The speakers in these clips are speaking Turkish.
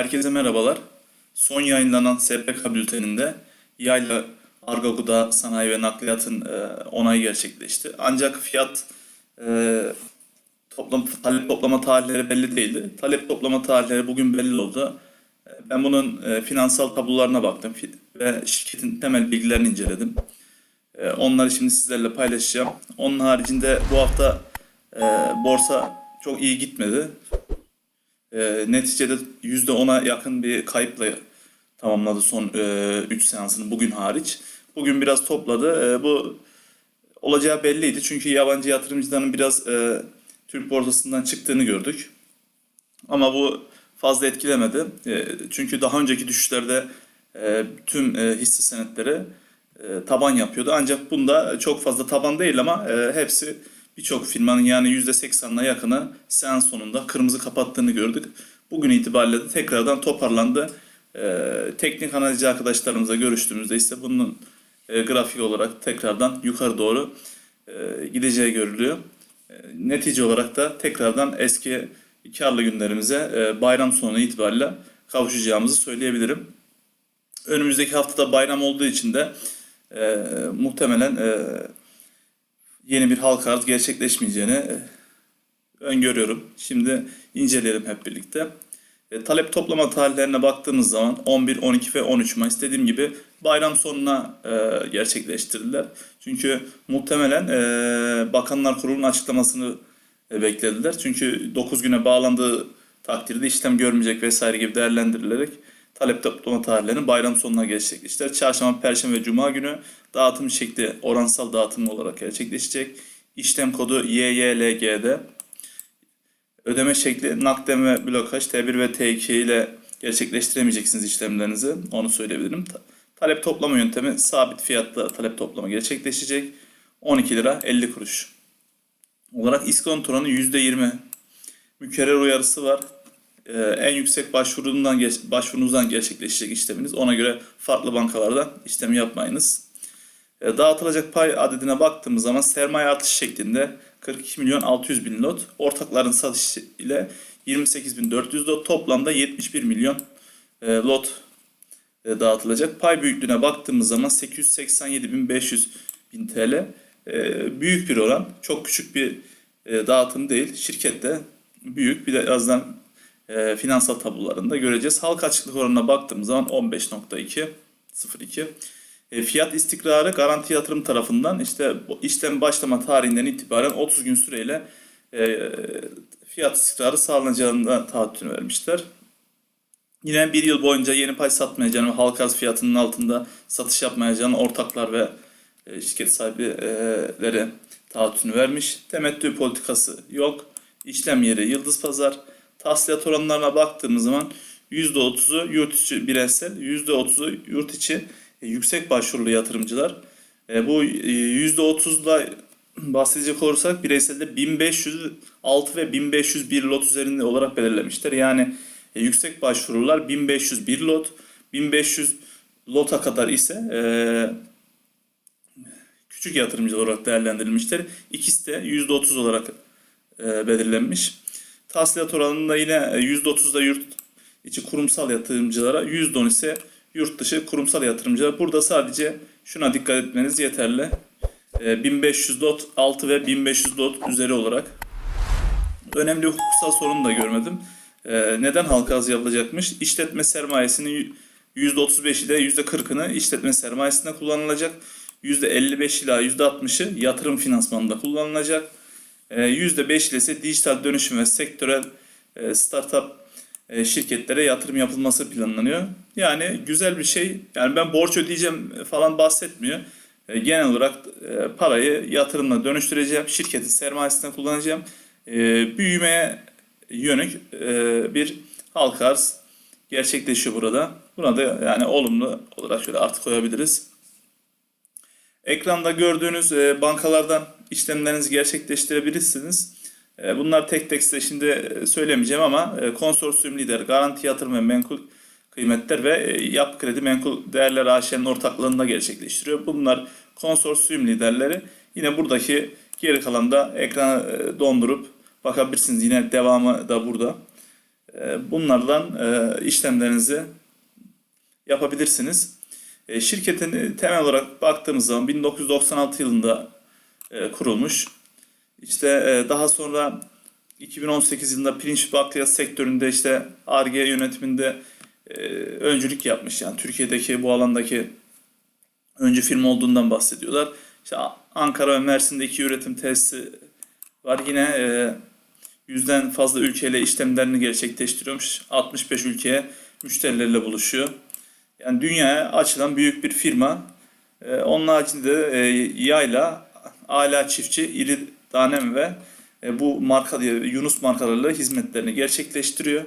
Herkese merhabalar. Son yayınlanan SPK bülteninde yayla Argo Gıda Sanayi ve Nakliyat'ın e, onayı gerçekleşti. Ancak fiyat e, toplam, talep toplama tarihleri belli değildi. Talep toplama tarihleri bugün belli oldu. E, Ben bunun e, finansal tablolarına baktım ve şirketin temel bilgilerini inceledim. E, Onları şimdi sizlerle paylaşacağım. Onun haricinde bu hafta e, borsa çok iyi gitmedi. E, neticede %10'a yakın bir kayıpla tamamladı son 3 seansını bugün hariç. Bugün biraz topladı. E, bu olacağı belliydi. Çünkü yabancı yatırımcıların biraz e, Türk borsasından çıktığını gördük. Ama bu fazla etkilemedi. E, çünkü daha önceki düşüşlerde e, tüm e, hisse senetleri e, taban yapıyordu. Ancak bunda çok fazla taban değil ama e, hepsi birçok firmanın yani %80'ına yakını seans sonunda kırmızı kapattığını gördük. Bugün itibariyle de tekrardan toparlandı. E, teknik analizci arkadaşlarımızla görüştüğümüzde ise bunun e, grafik olarak tekrardan yukarı doğru e, gideceği görülüyor. E, netice olarak da tekrardan eski karlı günlerimize e, bayram sonu itibariyle kavuşacağımızı söyleyebilirim. Önümüzdeki haftada bayram olduğu için de e, muhtemelen e, yeni bir halka arz gerçekleşmeyeceğini e, öngörüyorum. Şimdi inceleyelim hep birlikte. E, talep toplama tarihlerine baktığımız zaman 11, 12 ve 13 Mayıs dediğim gibi bayram sonuna e, gerçekleştirdiler. Çünkü muhtemelen e, Bakanlar Kurulu'nun açıklamasını e, beklediler. Çünkü 9 güne bağlandığı takdirde işlem görmeyecek vesaire gibi değerlendirilerek talep toplama tarihlerini bayram sonuna gerçekleştiler. Çarşamba, Perşembe ve Cuma günü dağıtım şekli oransal dağıtım olarak gerçekleşecek. İşlem kodu YYLG'de. Ödeme şekli nakden ve blokaj T1 ve T2 ile gerçekleştiremeyeceksiniz işlemlerinizi. Onu söyleyebilirim. Ta- Talep toplama yöntemi sabit fiyatla talep toplama gerçekleşecek. 12 lira 50 kuruş olarak iskonto oranı %20 mükerrer uyarısı var. Ee, en yüksek başvurundan başvurunuzdan gerçekleşecek işleminiz. Ona göre farklı bankalardan işlem yapmayınız. Ee, dağıtılacak pay adedine baktığımız zaman sermaye artışı şeklinde 42 milyon 600 bin lot, ortakların satışı ile 28 bin 400 lot, toplamda 71 milyon e, lot e, dağıtılacak. Pay büyüklüğüne baktığımız zaman 887 bin 500 bin TL e, büyük bir oran. Çok küçük bir e, dağıtım değil. Şirkette büyük. Birazdan e, finansal tablolarında göreceğiz. Halka açıklık oranına baktığımız zaman 15.2 02. E, fiyat istikrarı garanti yatırım tarafından işte işlem başlama tarihinden itibaren 30 gün süreyle e, fiyat istikrarı sağlanacağını taahhütünü vermişler. Yine bir yıl boyunca yeni pay satmayacağını ve halka arz fiyatının altında satış yapmayacağını ortaklar ve e, şirket sahipleri taahhütünü vermiş. Temettü politikası yok. İşlem yeri Yıldız Pazar. Tahsilat oranlarına baktığımız zaman %30'u yurt içi bireysel, %30'u yurt içi e, yüksek başvurulu yatırımcılar. E, Bu e, %30'da bahsedecek olursak bireyselde 1506 ve 1501 lot üzerinde olarak belirlemişler. Yani e, yüksek başvurular 1501 lot, 1500 lota kadar ise e, küçük yatırımcı olarak değerlendirilmiştir. İkisi de %30 olarak e, belirlenmiş. Tahsilat oranında yine %30'da yurt içi kurumsal yatırımcılara, %10 ise yurt dışı kurumsal yatırımcılara. Burada sadece şuna dikkat etmeniz yeterli. E, 1500 lot altı ve 1500 lot üzeri olarak. Önemli hukuksal sorun da görmedim. E, neden halka arz yapılacakmış? İşletme sermayesinin %35'i de %40'ını işletme sermayesinde kullanılacak. %55 ila %60'ı yatırım finansmanında kullanılacak. Ee, %5 ile ise dijital dönüşüm ve sektörel e, startup e, şirketlere yatırım yapılması planlanıyor. Yani güzel bir şey. Yani ben borç ödeyeceğim falan bahsetmiyor. E, Genel olarak parayı yatırımla dönüştüreceğim. Şirketin sermayesinde kullanacağım. Büyümeye yönelik bir halka arz gerçekleşiyor burada. Buna da yani olumlu olarak şöyle artı koyabiliriz. Ekranda gördüğünüz bankalardan işlemlerinizi gerçekleştirebilirsiniz. E, bunlar tek tek size şimdi e, söylemeyeceğim ama e, konsorsiyum lider, garanti yatırım ve menkul kıymetler ve yap kredi menkul değerler AŞ'nin ortaklığında gerçekleştiriyor. Bunlar konsorsiyum liderleri. Yine buradaki geri kalan da ekranı e, dondurup bakabilirsiniz. Yine devamı da burada. Bunlardan işlemlerinizi yapabilirsiniz. Şirketin temel olarak baktığımız zaman 1996 yılında e, kurulmuş. İşte e, daha sonra 2018 yılında pirinç bakliyat sektöründe işte Ar-Ge yönetiminde e, öncülük yapmış. Yani Türkiye'deki bu alandaki öncü firma olduğundan bahsediyorlar. İşte Ankara ve Mersin'de iki üretim tesisi var. Yine e, yüzden fazla ülkeyle işlemlerini gerçekleştiriyormuş. 65 ülkeye müşterilerle buluşuyor. Yani dünyaya açılan büyük bir firma. Onun haricinde e, yayla, ala çiftçi, iri tanem ve e, bu marka Yunus markalarıyla hizmetlerini gerçekleştiriyor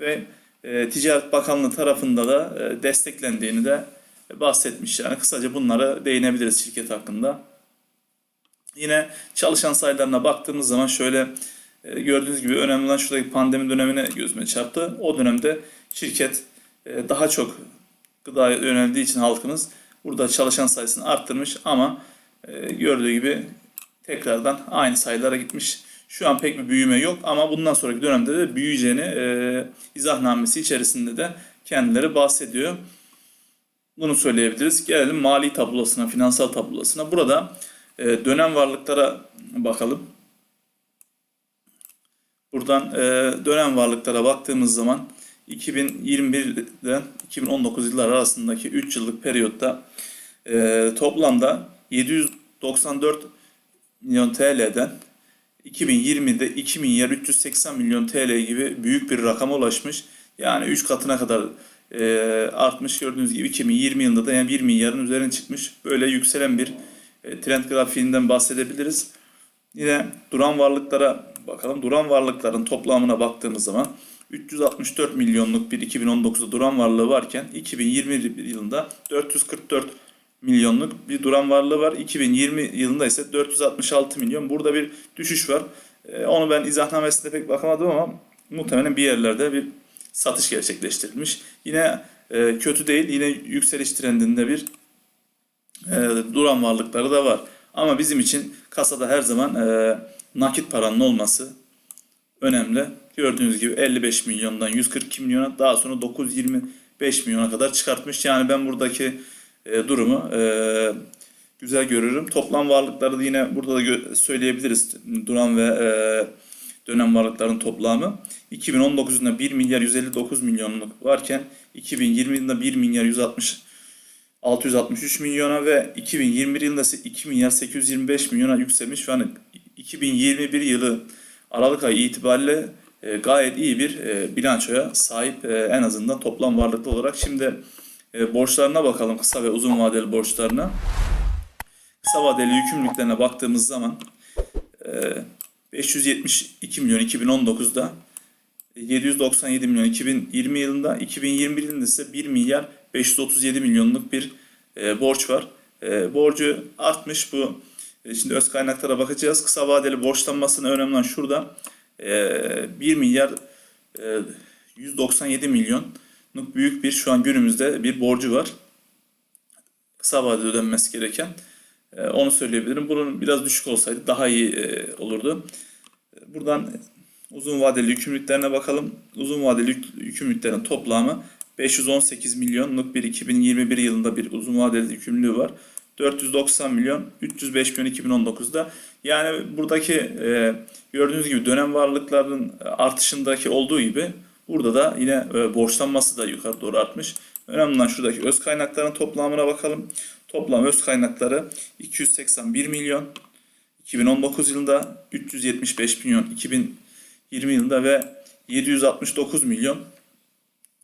ve e, Ticaret Bakanlığı tarafında da e, desteklendiğini de bahsetmiş. Yani kısaca bunlara değinebiliriz şirket hakkında. Yine çalışan sayılarına baktığımız zaman şöyle gördüğünüz gibi önemli olan şuradaki pandemi dönemine gözüme çarptı. O dönemde şirket daha çok gıdaya yöneldiği için halkımız burada çalışan sayısını arttırmış ama e, gördüğü gibi tekrardan aynı sayılara gitmiş. Şu an pek bir büyüme yok ama bundan sonraki dönemde de büyüyeceğini e, izahnamesi içerisinde de kendileri bahsediyor. Bunu söyleyebiliriz. Gelelim mali tablosuna, finansal tablosuna. Burada e, dönem varlıklara bakalım. Buradan e, dönem varlıklara baktığımız zaman 2021'den 2019 yıllar arasındaki 3 yıllık periyotta e, toplamda 794 milyon TL'den 2020'de 2 milyar 380 milyon TL gibi büyük bir rakama ulaşmış. Yani 3 katına kadar e, artmış. Gördüğünüz gibi 2020 yılında da yani 1 milyarın üzerine çıkmış. Böyle yükselen bir e, trend grafiğinden bahsedebiliriz. Yine duran varlıklara bakalım. Duran varlıkların toplamına baktığımız zaman 364 milyonluk bir 2019'da duran varlığı varken 2020 yılında 444 milyonluk bir duran varlığı var. 2020 yılında ise 466 milyon. Burada bir düşüş var. Ee, onu ben izahnamesinde pek bakamadım ama muhtemelen bir yerlerde bir satış gerçekleştirilmiş. Yine e, kötü değil, yine yükseliş trendinde bir e, duran varlıkları da var. Ama bizim için kasada her zaman e, nakit paranın olması önemli. Gördüğünüz gibi 55 milyondan 142 milyona daha sonra 925 milyona kadar çıkartmış. Yani ben buradaki e, durumu e, güzel görürüm. Toplam varlıkları da yine burada da söyleyebiliriz. Duran ve e, dönem varlıkların toplamı. 2019 yılında 1 milyar 159 milyonluk varken 2020 yılında 1 milyar 160 663 milyona ve 2021 yılında ise 2 milyar 825 milyona yükselmiş. Şu an 2021 yılı Aralık ayı itibariyle e, gayet iyi bir e, bilançoya sahip e, en azından toplam varlıklı olarak. Şimdi e, borçlarına bakalım kısa ve uzun vadeli borçlarına. Kısa vadeli yükümlülüklerine baktığımız zaman e, 572 milyon 2019'da 797 milyon 2020 yılında 2021 yılında ise 1 milyar 537 milyonluk bir e, borç var. E, borcu artmış bu. E, şimdi öz kaynaklara bakacağız. Kısa vadeli borçlanmasının önemli olan şurada. E, 1 milyar e, 197 milyonluk büyük bir şu an günümüzde bir borcu var. Kısa vadede ödenmesi gereken. E, onu söyleyebilirim. Bunun biraz düşük olsaydı daha iyi e, olurdu. Buradan uzun vadeli yükümlülüklerine bakalım. Uzun vadeli yük- yükümlülüklerin toplamı 518 milyonluk bir 2021 yılında bir uzun vadeli yükümlülüğü var. 490 milyon 305 milyon 2019'da. Yani buradaki e, gördüğünüz gibi dönem varlıkların artışındaki olduğu gibi burada da yine e, borçlanması da yukarı doğru artmış. Önemli olan şuradaki öz kaynakların toplamına bakalım. Toplam öz kaynakları 281 milyon 2019 yılında 375 milyon 2020 yılında ve 769 milyon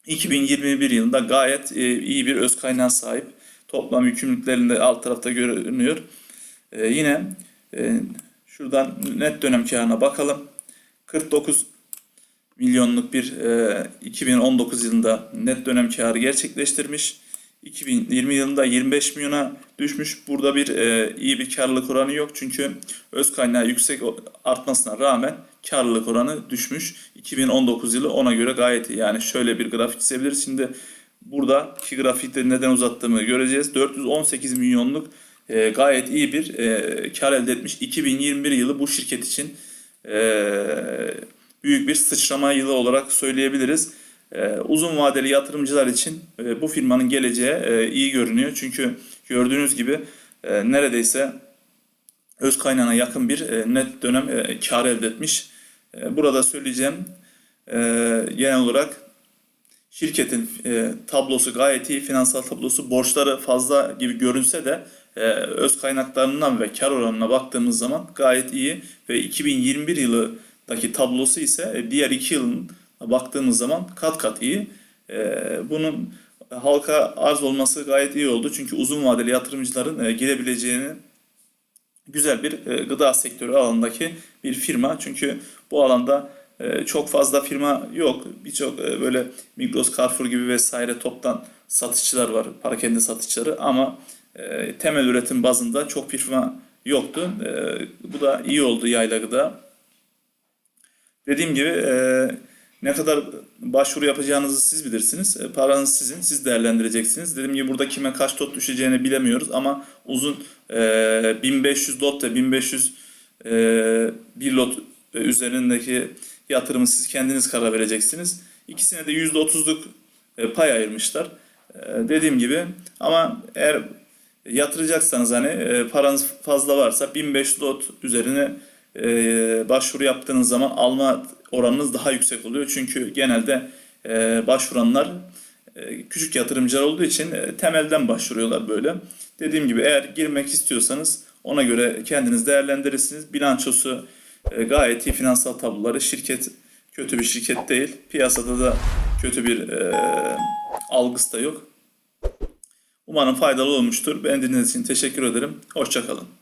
2021 yılında gayet e, iyi bir öz kaynağa sahip. Toplam yükümlülüklerinde alt tarafta görünüyor. E, yine şuradan net dönem karına bakalım. 49 milyonluk bir e, 2019 yılında net dönem karı gerçekleştirmiş. 2020 yılında 25 milyona düşmüş. Burada bir e, iyi bir karlılık oranı yok. Çünkü öz kaynağı yüksek artmasına rağmen karlılık oranı düşmüş. 2019 yılı ona göre gayet iyi. Yani şöyle bir grafik çizebiliriz. Şimdi buradaki grafikte neden uzattığımı göreceğiz. 418 milyonluk e, gayet iyi bir e, kar elde etmiş. 2021 yılı bu şirket için e, büyük bir sıçrama yılı olarak söyleyebiliriz. Ee, uzun vadeli yatırımcılar için e, bu firmanın geleceği e, iyi görünüyor. Çünkü gördüğünüz gibi e, neredeyse öz kaynağına yakın bir net dönem kar elde etmiş. Burada söyleyeceğim genel olarak şirketin tablosu gayet iyi. Finansal tablosu borçları fazla gibi görünse de öz kaynaklarından ve kar oranına baktığımız zaman gayet iyi ve 2021 yılındaki tablosu ise e, diğer iki yılın baktığımız zaman kat kat iyi. E, bunun halka arz olması gayet iyi oldu. Çünkü uzun vadeli yatırımcıların e, girebileceğini güzel bir gıda sektörü alanındaki bir firma. Çünkü bu alanda çok fazla firma yok. Birçok böyle Migros, Carrefour gibi vesaire toptan satışçılar var, parakende satışçıları ama temel üretim bazında çok firma yoktu. Bu da iyi oldu yayla gıda. Dediğim gibi e, ne kadar başvuru yapacağınızı siz bilirsiniz. E, paranız sizin, siz değerlendireceksiniz. Dediğim gibi burada kime kaç dot düşeceğini bilemiyoruz ama uzun e, 1500 dot ve 1500 e, bir lot üzerindeki yatırımı siz kendiniz karar vereceksiniz. İkisine de %30'luk e, pay ayırmışlar. E, dediğim gibi ama eğer yatıracaksanız hani e, paranız fazla varsa 1500 lot üzerine e, başvuru yaptığınız zaman alma oranınız daha yüksek oluyor. Çünkü genelde e, başvuranlar e, küçük yatırımcılar olduğu için e, temelden başvuruyorlar böyle. Dediğim gibi eğer girmek istiyorsanız ona göre kendiniz değerlendirirsiniz. Bilançosu e, gayet iyi finansal tabloları. Şirket kötü bir şirket değil. Piyasada da kötü bir e, algısı da yok. Umarım faydalı olmuştur. Beni dinlediğiniz için teşekkür ederim. Hoşçakalın.